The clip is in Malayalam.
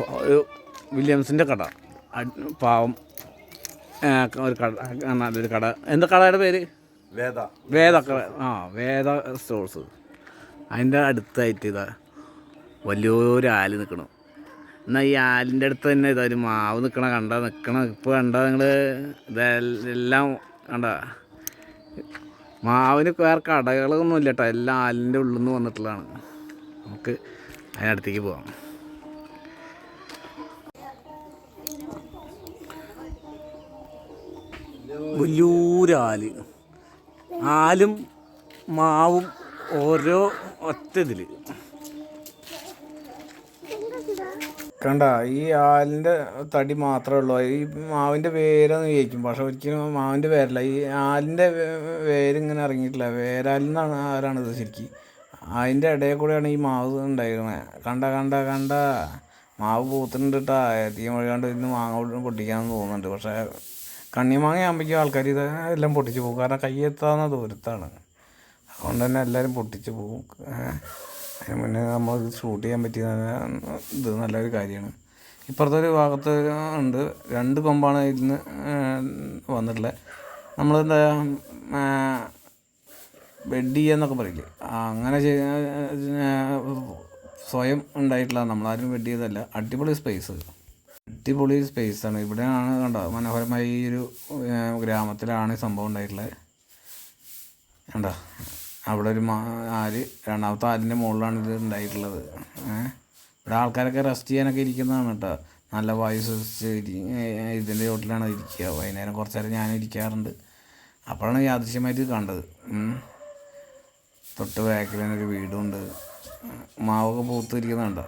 ഒരു വില്യംസിന്റെ കട. പാവം ഒരു കട നല്ലൊരു കട. എന്താ കടയുടെ പേര്? വേദ. വേദ കട. ആ വേദ സ്റ്റോഴ്സ്. അതിന്റെ അടുത്തായിട്ട് ഇതാ വലിയൊരു ആൽ നിൽക്കണം എന്നാൽ ഈ ആലിന്റെ അടുത്ത് തന്നെ ഇതാ ഒരു മാവ് നിൽക്കണ കണ്ട നിൽക്കണ ഇപ്പോൾ കണ്ട നിങ്ങൾ ഇതെല്ലാം കണ്ട. മാവിന് വേറെ കടകളൊന്നും ഇല്ല കേട്ടോ. എല്ലാം ആലിന്റെ ഉള്ളിൽ നിന്ന് വന്നിട്ടുള്ളതാണ്. നമുക്ക് അതിനടുത്തേക്ക് പോവാം. വലിയൊരു ആൽ. മാവും ഓരോ ഒറ്റ ഇതിൽ കണ്ട ഈ ആലിന്റെ തടി മാത്രമേ ഉള്ളൂ. ഈ മാവിന്റെ വേരെന്ന് ചോദിക്കും പക്ഷെ ഒരിക്കലും മാവിന്റെ പേരല്ല. ഈ ആലിന്റെ വേര് ഇങ്ങനെ ഇറങ്ങിയിട്ടില്ല വേരാലിന്നാണ് ആരാണിത് ശരിക്കും? അതിന്റെ ഇടയിൽ കൂടെയാണ് ഈ മാവ് ഉണ്ടായിരുന്നത് കണ്ട കണ്ട കണ്ട. മാവ് പൂത്തിട്ടുണ്ട് കേട്ടാ അധികം വഴിയാണ്ട് ഇന്ന് മാങ്ങ പൊട്ടിക്കാമെന്ന് തോന്നുന്നുണ്ട്. പക്ഷേ കണ്ണിമാങ്ങ ആകുമ്പോഴേക്കും ആൾക്കാർ ഇത് എല്ലാം പൊട്ടിച്ച് പോകും. കാരണം കയ്യെത്താവുന്ന ദൂരത്താണ്. അതുകൊണ്ട് തന്നെ എല്ലാവരും പൊട്ടിച്ച് പോകും. അതിന് മുന്നേ നമ്മൾ ഷൂട്ട് ചെയ്യാൻ പറ്റിയ ഇത് നല്ലൊരു കാര്യമാണ്. ഇപ്പുറത്തെ ഒരു ഭാഗത്ത് ഉണ്ട്. രണ്ട് കൊമ്പാണ് ഇതിന് വന്നിട്ടുള്ളത് നമ്മളെന്താ ബെഡ് ചെയ്യാന്നൊക്കെ പറയില്ലേ. അങ്ങനെ സ്വയം ഉണ്ടായിട്ടുള്ള നമ്മളാരും ബെഡ് ചെയ്തതല്ല. അടിപൊളി സ്പേസ്. അടിപൊളി സ്പേസാണ് ആണ്. കണ്ടോ മനോഹരമായ ഈ ഒരു ഗ്രാമത്തിലാണ് സംഭവം ഉണ്ടായിട്ടുള്ളത്. കണ്ടോ അവിടെ ഒരു ആര് രണ്ടാമത്തെ ആലിന്റെ മുകളിലാണ് ഇത് ഉണ്ടായിട്ടുള്ളത്. ഇവിടെ ആൾക്കാരൊക്കെ റെസ്റ്റ് ചെയ്യാനൊക്കെ ഇരിക്കുന്നതാണ് കേട്ടോ. നല്ല വായു ശ്വസിച്ച് ഇതിന്റെ ചോട്ടിലാണ് ഇരിക്കുക. വൈകുന്നേരം കുറച്ച് നേരം ഞാൻ ഇരിക്കാറുണ്ട്. അപ്പോഴാണ് യാദൃശ്യമായിട്ട് കണ്ടത്. തൊട്ട് ബാക്കിൽ തന്നെ ഒരു വീടുണ്ട്. മാവൊക്കെ പൂത്തിരിക്കുന്നുണ്ടോ